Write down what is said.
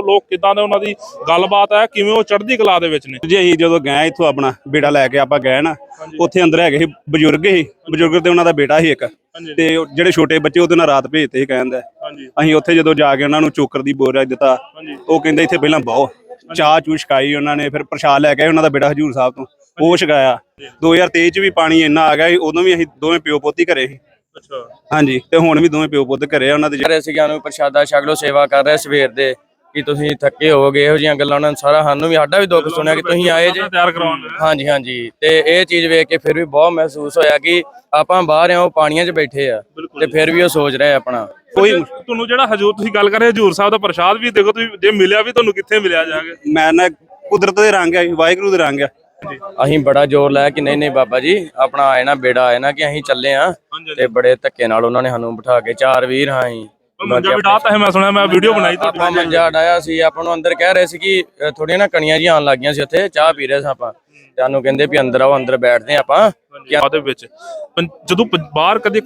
ਉਹ ਲੋਕ ਕਿਦਾਂ ਦੇ ਉਹਨਾਂ ਦੀ ਗੱਲਬਾਤ ਹੈ ਕਿਵੇਂ ਉਹ ਚੜ੍ਹਦੀ ਕਲਾ ਦੇ ਵਿੱਚ ਨੇ? ਜੀ ਅਸੀਂ ਜਦੋਂ ਗਏ ਇੱਥੋਂ ਆਪਣਾ ਬੇਟਾ ਲੈ ਕੇ ਆਪਾਂ ਗਏ ਨਾ ਉੱਥੇ ਅੰਦਰ ਹੈਗੇ ਸੀ ਬਜ਼ੁਰਗ ਸੀ। ਬਜ਼ੁਰਗ ਤੇ ਉਹਨਾਂ ਦਾ ਬੇਟਾ ਸੀ ਇੱਕ। ਤੇ ਜਿਹੜੇ ਛੋਟੇ ਬੱਚੇ ਉਹਦੇ ਨਾਲ ਰਾਤ ਭੇਜਤੇ ਸੀ ਕਹਿੰਦਾ ਅਸੀਂ ਉੱਥੇ ਜਦੋਂ ਜਾ ਕੇ ਉਹਨਾਂ ਨੂੰ ਚੋਕਰ ਦੀ ਬੋਰਾ ਦਿੱਤਾ ਉਹ ਕਹਿੰਦੇ ਇੱਥੇ ਪਹਿਲਾਂ ਬਹੁ। ਚਾਹ ਚੂ ਛਕਾਈ ਉਹਨਾਂ ਨੇ ਫਿਰ ਪ੍ਰਸ਼ਾਦ ਲੈ ਕੇ ਆਏ ਉਹਨਾਂ ਦਾ ਬੇਟਾ ਹਜੂਰ ਸਾਹਿਬ ਤੋਂ। ਉਹ ਛਕਾਇਆ। 2023 ਚ ਵੀ ਪਾਣੀ ਇੰਨਾ ਆ ਗਿਆ ਸੀ, ਉਦੋਂ ਵੀ ਅਸੀਂ ਦੋਵੇਂ ਪਿਓ ਪੋਤੀ ਘਰੇ ਸੀ। ਅੱਛਾ। ਹਾਂਜੀ ਤੇ ਹੁਣ ਵੀ ਦੋਵੇਂ ਪਿਓ ਪੁੱਤ ਘਰੇ ਆ ਉਹਨਾਂ ਦੇ ਰਹੇ ਸੀਗੇ ਨੂੰ ਪ੍ਰਸ਼ਾਦਾ ਛਕ ਸੇਵਾ ਕਰ ਰਹੇ ਸਵੇਰ ਦੇ। ਕਿ ਤੁਸੀਂ ਥੱਕੇ ਹੋਵੋਗੇ ਇਹੋ ਜਿਹੀਆਂ ਗੱਲਾਂ ਉਹਨਾਂ ਨੇ ਸਾਰਾ ਸਾਨੂੰ ਵੀ ਸਾਡਾ ਵੀ ਦੁੱਖ ਸੁਣਿਆ ਕਿ ਤੁਸੀਂ ਆਏ ਜੇ। ਤਿਆਰ ਹਾਂਜੀ ਹਾਂਜੀ। ਤੇ ਇਹ ਚੀਜ਼ ਵੇਖ ਕੇ ਫਿਰ ਵੀ ਬਹੁਤ ਮਹਿਸੂਸ ਹੋਇਆ ਕਿ ਆਪਾਂ ਬਾਹਰ ਆ ਉਹ ਪਾਣੀਆਂ 'ਚ ਬੈਠੇ ਆ ਤੇ ਫਿਰ ਵੀ ਉਹ ਸੋਚ ਰਹੇ ਆਪਣਾ। ਕੋਈ ਤੁਹਾਨੂੰ ਜਿਹੜਾ ਹਜੂਰ ਤੁਸੀਂ ਗੱਲ ਕਰ ਰਹੇ ਹਜੂਰ ਸਾਹਿਬ ਦਾ ਪ੍ਰਸ਼ਾਦ ਵੀ ਦੇਖੋ ਤੁਸੀਂ ਜੇ ਮਿਲਿਆ ਵੀ ਤੁਹਾਨੂੰ ਕਿੱਥੇ ਮਿਲਿਆ ਜਾ ਕੇ? ਮੈਂ ਨਾ ਕੁਦਰਤ ਦੇ ਰੰਗ ਆ ਵਾਹਿਗੁਰੂ ਦੇ ਰੰਗ ਆ। ਅਸੀਂ ਬੜਾ ਜ਼ੋਰ ਲਾਇਆ ਕਿ ਨਹੀਂ ਨਹੀਂ ਬਾਬਾ ਜੀ ਆਪਣਾ ਆਏ ਨਾ ਬੇੜਾ ਆਏ ਨਾ ਕਿ ਅਸੀਂ ਚੱਲੇ ਆ। ਤੇ ਬੜੇ ਧੱਕੇ ਨਾਲ ਉਹਨਾਂ ਨੇ ਸਾਨੂੰ ਬਿਠਾ ਕੇ ਚਾਰ ਵੀਰ ਹਾਂ ਅਸੀਂ। ਮੰਜਾ ਵੀ ਡਾਤਾ ਹੈ ਮੈਂ ਸੁਣਿਆ ਮੈਂ ਵੀਡੀਓ ਬਣਾਈ ਤੁਹਾਡੀ ਆਪਾਂ ਮੰਜਾ ਡਾਇਆ ਸੀ ਆਪਾਂ ਨੂੰ ਅੰਦਰ ਕਹਿ ਰਹੇ ਸੀ ਕਿ ਥੋੜੀਆਂ ਨਾ ਕਣੀਆਂ ਜੀ ਆਣ ਲੱਗੀਆਂ ਸੀ ਉੱਥੇ ਚਾਹ ਪੀ ਰਹੇ ਸਾਂ ਆਪਾਂ। ਤੇ ਸਾਨੂੰ ਕਹਿੰਦੇ ਵੀ ਅੰਦਰ ਆਓ ਅੰਦਰ ਬੈਠਦੇ ਹਾਂ ਆਪਾਂ। ਉਹਦੇ ਵਿੱਚ ਪੰ- ਜਦੋਂ ਪ- ਬਾਹਰ ਕਦੇ